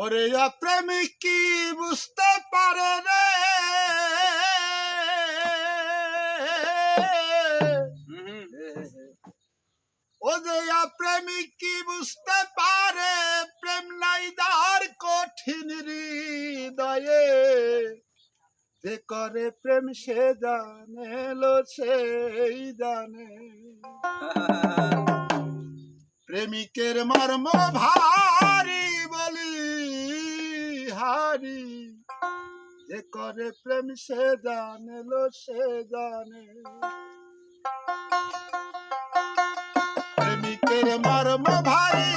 ওরে প্রেমিক কি বুঝতে পারে রে ওদেয়া প্রেমিক কি বুঝতে পারে প্রেম নাই দার কঠিন হৃদয়ে। যে করে প্রেম সে জানে লো সেই জানে। প্রেমিকের মর্ম ভার হারি যে করে প্রেম সে জানে লো সে জানে। প্রেমিকের মর্ম ভারি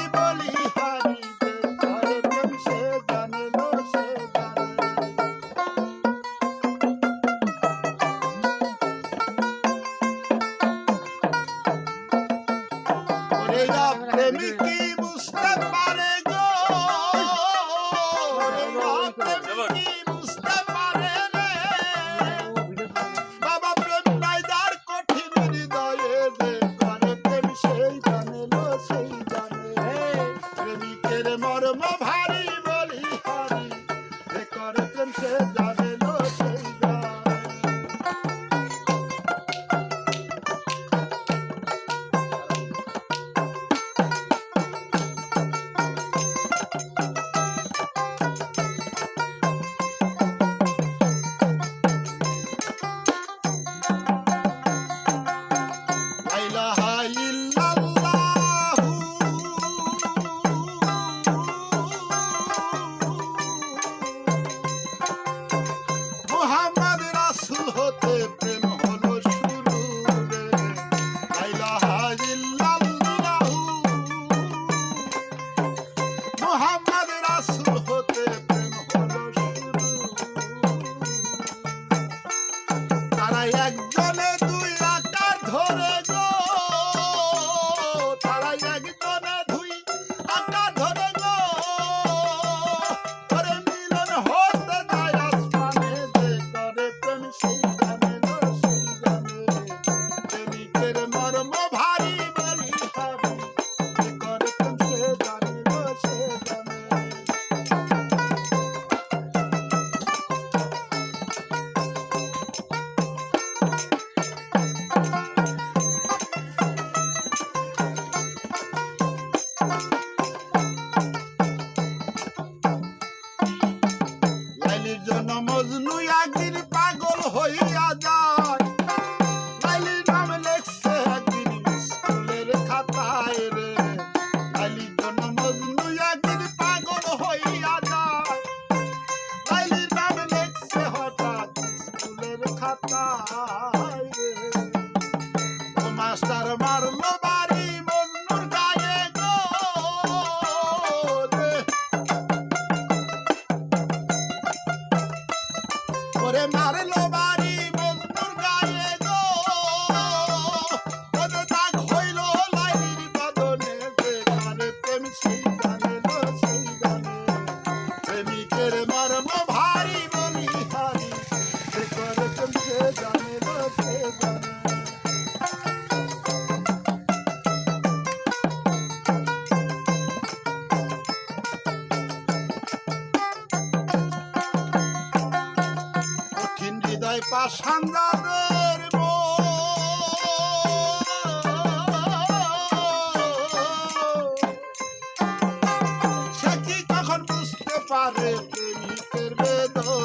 Lady Mortimer of Hattie, মালিকের মর্ম ভারী বলিহারি সে করে চলছে জানে বসে জানে পাশান দাদা পারে প্রেমিকের বেদন।